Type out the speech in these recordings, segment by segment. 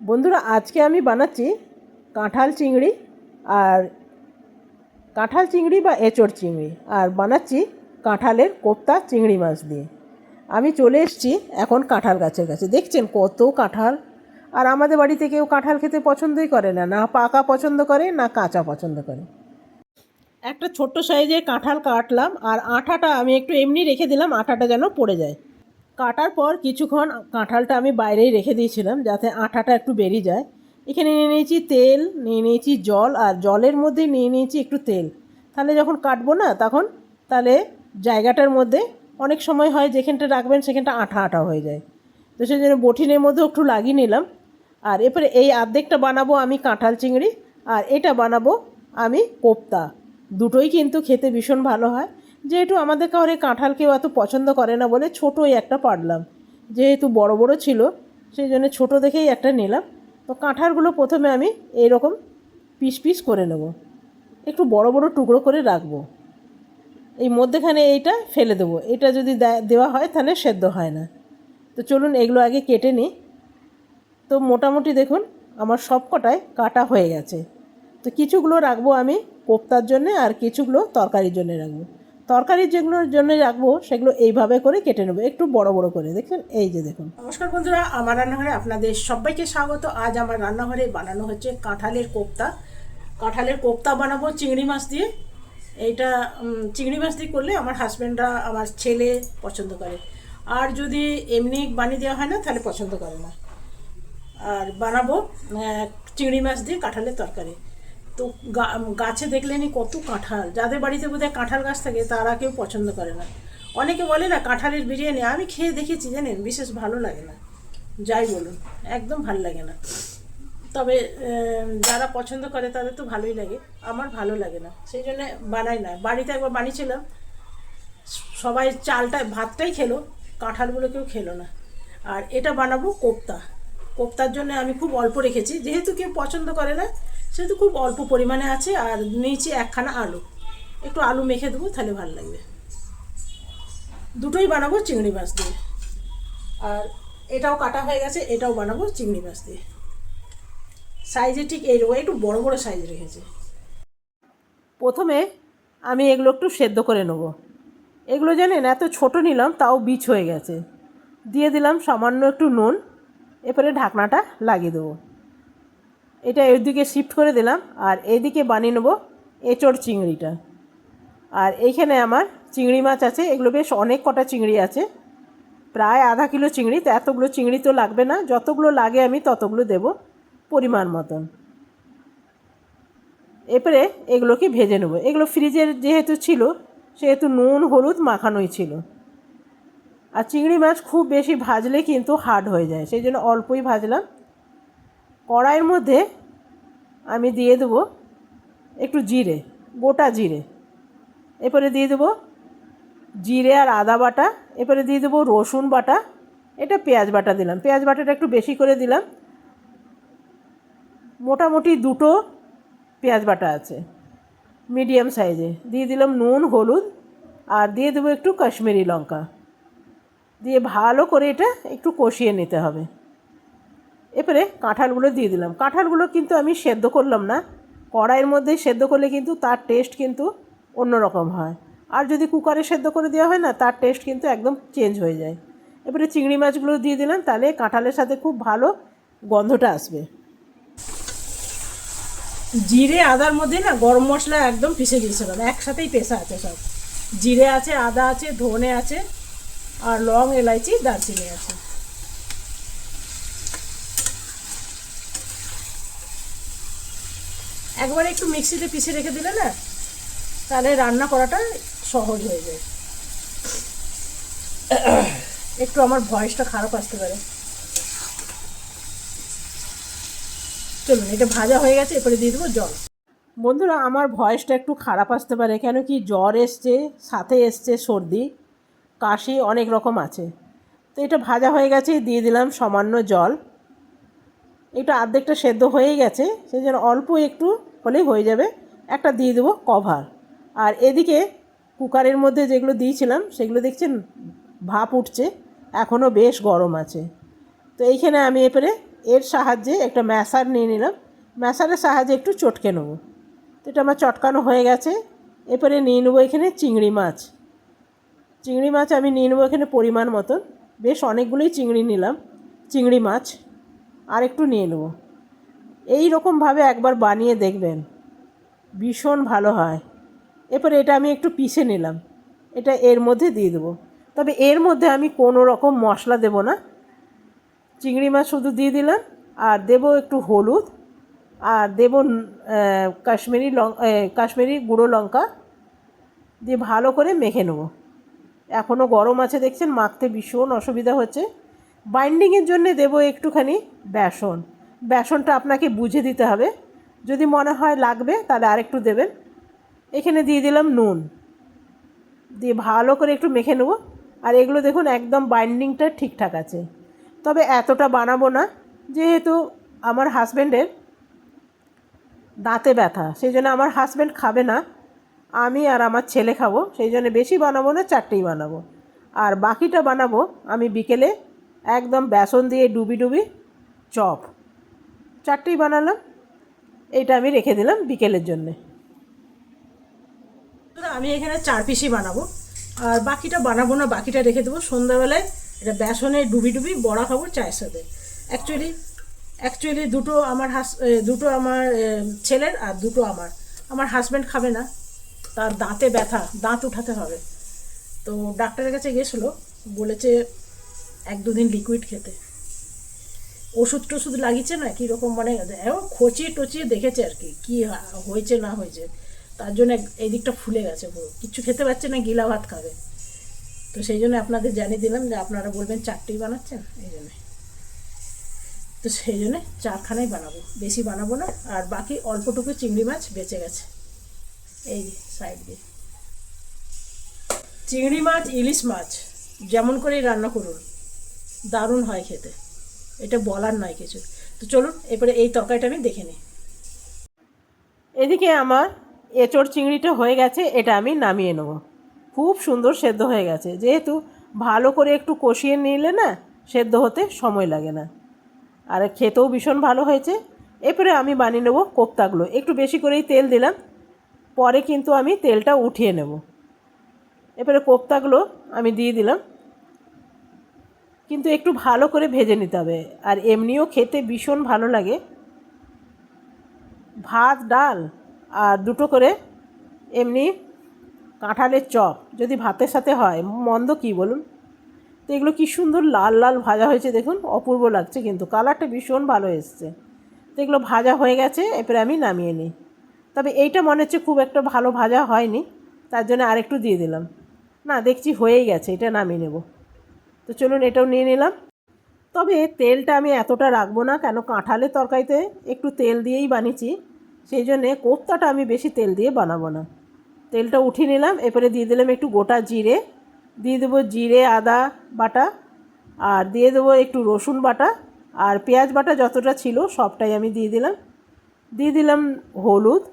বন্ধুরা, আজকে আমি বানাচ্ছি কাঁঠাল চিংড়ি আর কাঁঠাল চিংড়ি বা এঁচড় চিংড়ি। আর বানাচ্ছি কাঁঠালের কোপ্তা চিংড়ি মাছ দিয়ে। আমি চলে এসেছি এখন কাঁঠাল গাছের কাছে। দেখছেন কত কাঁঠাল? আর আমাদের বাড়িতে কেউ কাঁঠাল খেতে পছন্দই করে না। না পাকা পছন্দ করে, না কাঁচা পছন্দ করে। একটা ছোট্ট সাইজের কাঁঠাল কাটলাম আর আঠাটা আমি একটু এমনি রেখে দিলাম, আঠাটা যেন পড়ে যায়। কাটার পর কিছুক্ষণ কাঁঠালটা আমি বাইরেই রেখে দিয়েছিলাম যাতে আঠাটা একটু বেরিয়ে যায়। এখানে নিয়ে নিয়েছি তেল, নিয়ে নিয়েছি জল আর জলের মধ্যে নিয়ে নিয়েছি একটু তেল। তাহলে যখন কাটবো না তখন তাহলে জায়গাটার মধ্যে অনেক সময় হয় যেখানটা রাখবেন সেখানটা আঠা আঠা হয়ে যায়। তো সেই জন্য বঠিনের মধ্যেও একটু লাগিয়ে নিলাম। আর এরপরে এই আর্ধেকটা বানাবো আমি কাঁঠাল চিংড়ি আর এটা বানাবো আমি কোপ্তা। দুটোই কিন্তু খেতে ভীষণ ভালো হয়। যেহেতু আমাদের কাউরে কাঁঠাল কেউ এত পছন্দ করে না বলে ছোটোই একটা পারলাম। যেহেতু বড় বড় ছিল সেই জন্য ছোটো দেখেই একটা নিলাম। তো কাঁঠালগুলো প্রথমে আমি এইরকম পিস পিস করে নেব। একটু বড় বড় টুকরো করে রাখব। এই মধ্যেখানে এইটা ফেলে দেবো। এটা যদি দেওয়া হয় তাহলে সেদ্ধ হয় না। তো চলুন এগুলো আগে কেটে নিই। তো মোটামুটি দেখুন, আমার সব কটায় কাটা হয়ে গেছে। তো কিছুগুলো রাখব আমি কোপ্তার জন্যে আর কিছুগুলো তরকারির জন্যে রাখব। তরকারির যেগুলোর জন্য রাখব, সেগুলো এইভাবে করে কেটে নেব। একটু বড় বড় করে, দেখছেন? এই যে দেখুন। নমস্কার বন্ধুরা, আমার রান্নাঘরে আপনাদের সবাইকে স্বাগত। আজ আমার রান্নাঘরে বানানো হচ্ছে কাঁঠালের কোপ্তা। কাঁঠালের কোপ্তা বানাবো চিংড়ি মাছ দিয়ে। এইটা চিংড়ি মাছ দিয়ে করলে আমার হাজব্যান্ডরা আমার ছেলে পছন্দ করে। আর যদি এমনি বানিয়ে দেওয়া হয় না, তাহলে পছন্দ করে না। আর বানাবো চিংড়ি মাছ দিয়ে কাঁঠালের তরকারি। তো গাছে দেখলেনি কত কাঁঠাল। যাদের বাড়িতে বোধহয় কাঁঠাল গাছ থাকে, তারা কেউ পছন্দ করে না। অনেকে বলে না, কাঁঠালের বিরিয়ানি আমি খেয়ে দেখেছি, জানেন? বিশেষ ভালো লাগে না। যাই বলুন, একদম ভালো লাগে না। তবে যারা পছন্দ করে, তাদের তো ভালোই লাগে। আমার ভালো লাগে না। সেই জন্য বানাই না। বাড়িতে একবার বানিয়েছিলাম। সবাই চালটা ভাতটাই খেলো। কাঁঠালগুলো কেউ খেলো না। আর এটা বানাবো কোপ্তা। কোপ্তার জন্য আমি খুব অল্প রেখেছি। যেহেতু কেউ পছন্দ করে না সেহেতু খুব অল্প পরিমাণে আছে, আর নিয়েছি একখানা আলু। একটু আলু মেখে দেবো, তাহলে ভালো লাগবে। দুটোই বানাবো চিংড়ি মাছ দিয়ে। আর এটাও কাটা হয়ে গেছে, এটাও বানাবো চিংড়ি মাছ দিয়ে। সাইজে ঠিক এই এইরকম, একটু বড় বড় সাইজ রেখেছে। প্রথমে আমি এগুলো একটু সেদ্ধ করে নেব। এগুলো জানেন, এত ছোট নিলাম, তাও বীজ হয়ে গেছে। দিয়ে দিলাম সামান্য একটু নুন, এরপরে ঢাকনাটা লাগিয়ে দেবো। এটা এদিকে শিফট করে দিলাম, আর এদিকে বানিয়ে নেব এঁচড় চিংড়িটা। আর এইখানে আমার চিংড়ি মাছ আছে, এগুলো বেশ অনেক কটা চিংড়ি আছে, প্রায় আধা কিলো চিংড়ি, তো এতগুলো চিংড়ি তো লাগবে না, যতগুলো লাগে আমি ততগুলো দেব পরিমাণ মতন। এরপরে এগুলোকে ভেজে নেব। এগুলো ফ্রিজের যেহেতু ছিল, সেহেতু নুন, হলুদ মাখানোই ছিল। আর চিংড়ি মাছ খুব বেশি ভাজলে কিন্তু হার্ড হয়ে যায়, সেই জন্য অল্পই ভাজলাম। কড়াইয়ের মধ্যে আমি দিয়ে দেবো একটু জিরে, গোটা জিরে। এরপরে দিয়ে দেবো জিরে আর আদা বাটা। এরপরে দিয়ে দেবো রসুন বাটা। এটা পেঁয়াজ বাটা দিলাম। পেঁয়াজ বাটাটা একটু বেশি করে দিলাম। মোটামুটি দুটো পেঁয়াজ বাটা আছে, মিডিয়াম সাইজে। দিয়ে দিলাম নুন, হলুদ আর দিয়ে দেবো একটু কাশ্মীরি লঙ্কা। দিয়ে ভালো করে এটা একটু কষিয়ে নিতে হবে। এরপরে কাঁঠালগুলো দিয়ে দিলাম। কাঁঠালগুলো কিন্তু আমি সেদ্ধ করলাম না। কড়াইয়ের মধ্যে সেদ্ধ করলে কিন্তু তার টেস্ট কিন্তু অন্যরকম হয়। আর যদি কুকারে সেদ্ধ করে দেওয়া হয় না, তার টেস্ট কিন্তু একদম চেঞ্জ হয়ে যায়। এবারে চিংড়ি মাছগুলো দিয়ে দিলাম, তাহলে কাঁঠালের সাথে খুব ভালো গন্ধটা আসবে। জিরে, আদার মধ্যে না গরম মশলা একদম পিষে দিয়েছিলাম একসাথেই পেশা আছে সব। জিরে আছে, আদা আছে, ধনে আছে, আর লং এলাইচি, দারচিনি আছে। একবার একটু মিক্সিতে পিষে রেখে দিলে না, তাহলে রান্না করাটা সহজ হয়ে যায়। একটু আমার ভয়েসটা খারাপ আসতে পারে। চলুন, এটা ভাজা হয়ে গেছে, এরপরে দিয়ে দেবো জল। বন্ধুরা, আমার ভয়েসটা একটু খারাপ আসতে পারে, কেন কি জ্বর এসছে, সাথে এসছে সর্দি, কাশি, অনেক রকম আছে। তো এটা ভাজা হয়ে গেছে, দিয়ে দিলাম সামান্য জল। এটা অর্ধেকটা সেদ্ধ হয়েই গেছে সেই জন্য অল্প একটু হলেই হয়ে যাবে। একটা দিয়ে দেবো কভার আর এদিকে কুকারের মধ্যে যেগুলো দিয়েছিলাম, সেগুলো দেখছেন ভাপ উঠছে এখনও বেশ গরম আছে। তো এইখানে আমি এরপরে এর সাহায্যে একটা ম্যাসার নিয়ে নিলাম। ম্যাসারের সাহায্যে একটু চটকে নেব। তো এটা আমার চটকানো হয়ে গেছে। এরপরে নিয়ে নেব এখানে চিংড়ি মাছ। চিংড়ি মাছ আমি নিয়ে নেব এখানে পরিমাণ মতন। বেশ অনেকগুলোই চিংড়ি নিলাম। চিংড়ি মাছ আর একটু নিয়ে নেব। এই রকমভাবে একবার বানিয়ে দেখবেন। ভীষণ ভালো হয়। এরপরে এটা আমি একটু পিষে নিলাম। এটা এর মধ্যে দিয়ে দেবো। তবে এর মধ্যে আমি কোনো রকম মশলা দেব না। চিংড়ি মাছ শুধু দিয়ে দিলাম। আর দেব একটু হলুদ। আর দেব কাশ্মীরি লং কাশ্মীরি গুঁড়ো লঙ্কা। দিয়ে ভালো করে মেখে নেব। এখনও গরম আছে দেখছেন, মাখতে ভীষণ অসুবিধা হচ্ছে। বাইন্ডিংয়ের জন্য দেব একটুখানি বেসন। বেসনটা আপনাকে বুঝে দিতে হবে। যদি মনে হয় লাগবে, তাহলে আরেকটু দেবেন। এখানে দিয়ে দিলাম নুন। দিয়ে ভালো করে একটু মেখে নেব। আর এগুলো দেখুন, একদম বাইন্ডিংটা ঠিকঠাক আছে। তবে এতটা বানাবো না, যেহেতু আমার হাজব্যান্ডের দাঁতে ব্যথা, সেই জন্য আমার হাজব্যান্ড খাবে না। আমি আর আমার ছেলে খাব, সেই জন্য বেশি বানাবো না, চারটেই বানাবো। আর বাকিটা বানাবো আমি বিকেলে, একদম বেসন দিয়ে ডুবি ডুবি চপ। চারটেই বানালাম। এইটা আমি রেখে দিলাম বিকেলের জন্যে। আমি এখানে চার পিসই বানাবো। আর বাকিটা বানাবো না, বাকিটা রেখে দেবো। সন্ধ্যাবেলায় এটা বেসনে ডুবি ডুবি বড়া খাব চায়ের সাথে। অ্যাকচুয়ালি অ্যাকচুয়ালি দুটো আমার হাস দুটো আমার ছেলের আর দুটো আমার। আমার হাজব্যান্ড খাবে না। তার দাঁতে ব্যথা, দাঁত উঠাতে হবে। তো ডাক্তারের কাছে গেছিল, বলেছে এক দুদিন লিকুইড খেতে। ওষুধ টষুধ লাগিয়েছে না? কীরকম মানে খচিয়ে টচিয়ে দেখেছে আর কি, কী হয়েছে না হয়েছে। তার জন্য এই দিকটা ফুলে গেছে পুরো। কিচ্ছু খেতে পারছে না, গিলা ভাত খাবে। তো সেই জন্য আপনাদের জানিয়ে দিলাম যে আপনারা বলবেন চারটেই বানাচ্ছেন, এই জন্যে। তো সেই জন্যে চারখানাই বানাবো, বেশি বানাবো না। আর বাকি অল্পটুকু চিংড়ি মাছ বেঁচে গেছে। এই সাইড দিয়ে। চিংড়ি মাছ, ইলিশ মাছ, যেমন করেই রান্না করুন, দারুণ হয় খেতে। এটা বলার নয় কিছু। তো চলুন এরপরে এই তরকারিটা আমি দেখে নিই। এদিকে আমার এঁচড় চিংড়িটা হয়ে গেছে, এটা আমি নামিয়ে নেব। খুব সুন্দর সেদ্ধ হয়ে গেছে। যেহেতু ভালো করে একটু কষিয়ে নিলে না, সেদ্ধ হতে সময় লাগে না। আর খেতেও ভীষণ ভালো হয়েছে। এরপরে আমি বানিয়ে নেব কোপ্তাগুলো। একটু বেশি করেই তেল দিলাম। পরে কিন্তু আমি তেলটা উঠিয়ে নেব। এরপরে কোপ্তাগুলো আমি দিয়ে দিলাম। কিন্তু একটু ভালো করে ভেজে নিতে হবে। আর এমনিও খেতে ভীষণ ভালো লাগে। ভাত, ডাল আর দুটো করে এমনি কাঁঠালের চপ যদি ভাতের সাথে হয়, মন্দ কি বলুন? তো এগুলো কী সুন্দর লাল লাল ভাজা হয়েছে দেখুন, অপূর্ব লাগছে কিন্তু। কালারটা ভীষণ ভালো এসছে। তো এগুলো ভাজা হয়ে গেছে, এরপরে আমি নামিয়ে নিই। তবে এইটা মনে হচ্ছে খুব একটা ভালো ভাজা হয়নি, তার জন্য আরেকটু দিয়ে দিলাম। না, দেখছি হয়েই গেছে, এটা নামিয়ে নেব। তো চলুন এটাও নিয়ে নিলাম। তবে তেলটা আমি এতটা রাখব না, কেন কাঁঠালের তরকারিতে একটু তেল দিয়েই বানিয়েছি, সেই জন্যে কোপ্তাটা আমি বেশি তেল দিয়ে বানাবো না। তেলটা উঠিয়ে নিলাম, এরপরে দিয়ে দিলাম একটু গোটা জিরে, দিয়ে দেবো জিরে, আদা বাটা, আর দিয়ে দেবো একটু রসুন বাটা, আর পেঁয়াজ বাটা যতটা ছিল সবটাই আমি দিয়ে দিলাম। দিয়ে দিলাম হলুদ,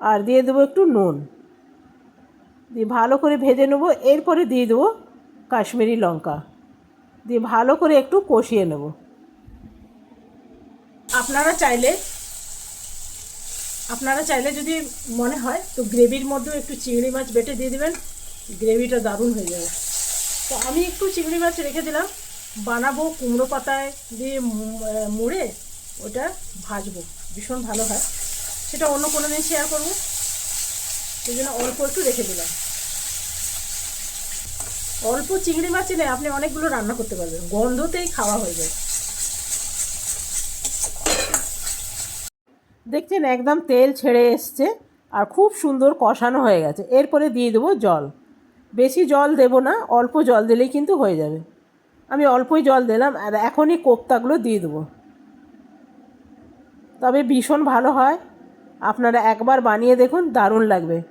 আর দিয়ে দেবো একটু নুন। দিয়ে ভালো করে ভেজে নেব, এরপরে দিয়ে দেবো কাশ্মীরি লঙ্কা। দিয়ে ভালো করে একটু কষিয়ে নেব। আপনারা চাইলে আপনারা চাইলে যদি মনে হয়, তো গ্রেভির মধ্যেও একটু চিংড়ি মাছ বেটে দিয়ে দেবেন। গ্রেভিটা দারুণ হয়ে যাবে। তো আমি একটু চিংড়ি মাছ রেখে দিলাম। বানাবো কুমড়ো পাতায় দিয়ে মুড়ে ওটা ভাজবো। ভীষণ ভালো হয়। সেটা অন্য কোনো দিন শেয়ার করব। সেই জন্য অল্প একটু রেখে দিলাম। অল্প চিংড়ি মাছ এনে আপনি অনেকগুলো রান্না করতে পারবেন। গন্ধতেই খাওয়া হয়ে যায়। দেখছেন একদম তেল ছেড়ে এসছে আর খুব সুন্দর কষানো হয়ে গেছে। এরপরে দিয়ে দেবো জল। বেশি জল দেব না, অল্প জল দিলেই কিন্তু হয়ে যাবে। আমি অল্পই জল দিলাম আর এখনই কোপ্তাগুলো দিয়ে দেবো। তবে ভীষণ ভালো হয়। আপনারা একবার বানিয়ে দেখুন, দারুণ লাগবে।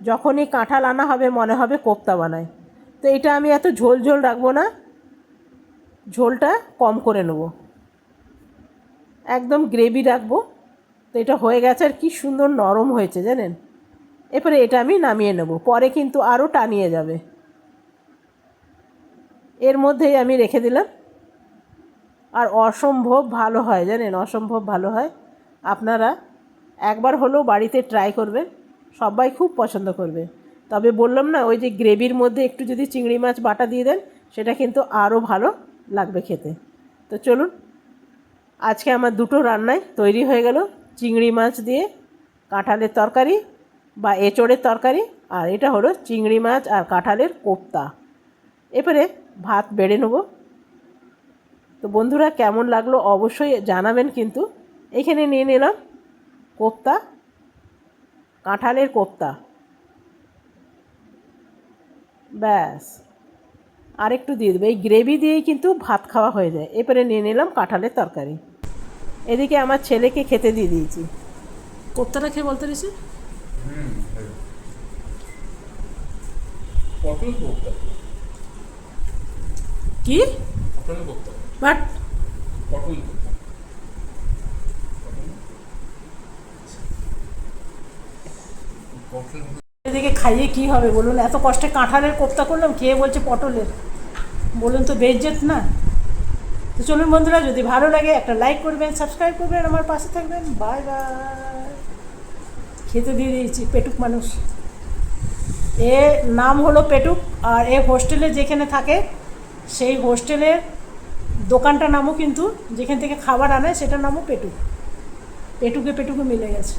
যখনই কাঁঠাল আনা হবে, মনে হবে কোপ্তা বানায়। তো এটা আমি এত ঝোল ঝোল রাখব না। ঝোলটা কম করে নেব। একদম গ্রেভি রাখব। তো এটা হয়ে গেছে আর কি সুন্দর নরম হয়েছে, জানেন? এরপরে এটা আমি নামিয়ে নেব। পরে কিন্তু আরও টানিয়ে যাবে। এর মধ্যেই আমি রেখে দিলাম। আর অসম্ভব ভালো হয়, জানেন? অসম্ভব ভালো হয়। আপনারা একবার হলেও বাড়িতে ট্রাই করবেন। সবাই খুব পছন্দ করবে। তবে বললাম না, ওই যে গ্রেভির মধ্যে একটু যদি চিংড়ি মাছ বাটা দিয়ে দেন, সেটা কিন্তু আরও ভালো লাগবে খেতে। তো চলুন, আজকে আমার দুটো রান্নায় তৈরি হয়ে গেল চিংড়ি মাছ দিয়ে কাঁঠালের তরকারি বা এঁচড়ের তরকারি, আর এটা হলো চিংড়ি মাছ আর কাঁঠালের কোপ্তা। এবারে ভাত বেড়ে নেব। তো বন্ধুরা, কেমন লাগল অবশ্যই জানাবেন কিন্তু। এখানে নিয়ে নিলাম কোপ্তা, কাঁঠালের কোপ্তা। ব্যাস। আর একটু দিয়ে দেবো। এই গ্রেভি দিয়েই কিন্তু ভাত খাওয়া হয়ে যায়। এরপরে নিয়ে নিলাম কাঁঠালের তরকারি। এদিকে আমার ছেলেকে খেতে দিয়ে দিয়েছি। কোপ্তাটা খেয়ে বলতে দিয়েছি? কি? বাট পটল এদিকে খাইয়ে কি হবে বলুন? এত কষ্টে কাঁঠালের কোপ্তা করলাম, খেয়ে বলছে পটলের। বলুন তো বেজ্জেত না? তো চলুন বন্ধুরা, যদি ভালো লাগে একটা লাইক করবেন সাবস্ক্রাইব করবেন আমার পাশে থাকবেন। বাই বাই খেতে দিয়ে দিয়েছি, পেটুক মানুষ। এ নাম হলো পেটুক, আর এ হোস্টেলে যেখানে থাকে, সেই হোস্টেলের দোকানটার নামও কিন্তু যেখান থেকে খাবার আনে, সেটার নামও পেটুক। পেটুকে পেটুকে মিলে গেছে।